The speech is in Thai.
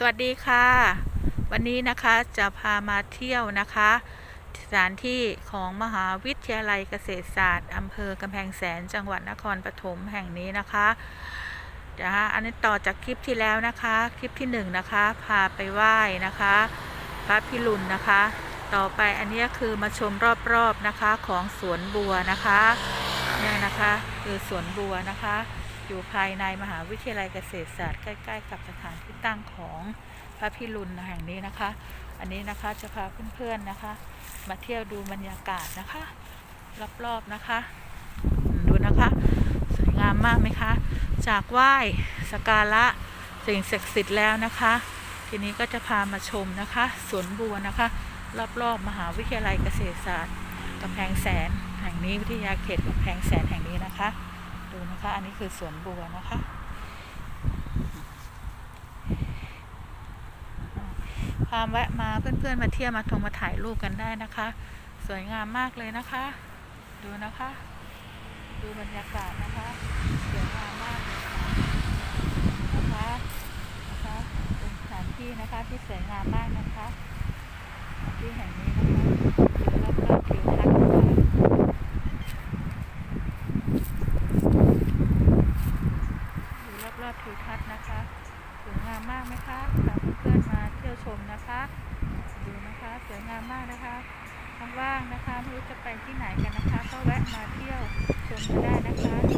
สวัสดีค่ะ วันนี้นะคะจะพามาเที่ยวนะคะ สถานที่ของมหาวิทยาลัยเกษตรศาสตร์อำเภอกำแพงแสนจังหวัดนครปฐมแห่งนี้นะคะนะคะอันนี้ต่อจากคลิปที่แล้วนะคะ คลิปที่หนึ่งนะคะ พาไปไหว้นะคะ พระพิรุณนะคะ ต่อไปอันนี้คือมาชมรอบๆนะคะของสวนบัวนะคะเนี่ยนะคะ คือสวนบัวนะคะ อยู่ภายในมหาวิทยาลัยเกษตรศาสตร์ใกล้ ๆ กับสถานที่ตั้งของพระพิรุณแห่งนี้นะคะ อันนี้นะคะจะพาเพื่อนๆนะคะ มาเที่ยวดูบรรยากาศนะคะ รอบๆนะคะ ดูนะคะ สวยงามมากไหมคะ จากไหว้สกการะสิ่งศักดิ์สิทธิ์แล้วนะคะ ทีนี้ก็จะพามาชมนะคะสวนบัวนะคะ รอบๆมหาวิทยาลัยเกษตรศาสตร์กำแพงแสนแห่งนี้วิทยาเขตกำแพงแสนแห่งนี้นะคะ ดูนะคะ อันนี้คือสวนบัวนะคะพาแวะมาเพื่อนๆมาเที่ยวมาทงมาถ่ายรูปกันได้นะคะ สวยงามมากเลยนะคะ ดูนะคะ ดูบรรยากาศนะคะสวยงามมากเลยนะคะนะคะเป็นสถานที่นะคะที่สวยงามมากนะคะที่แห่งนี้นะคะอยู่รอบๆทิวทัศน์นะคะอยู่ รอบๆทิวทัศน์นะคะสวยงามมากไหมคะพาเพื่อนๆมาเที่ยวชมนะคะ ดูนะคะสวยงามมากนะคะว่างๆนะคะไม่รู้จะไปที่ไหนกันนะคะ ก็แวะมาเที่ยวชมกันได้นะคะ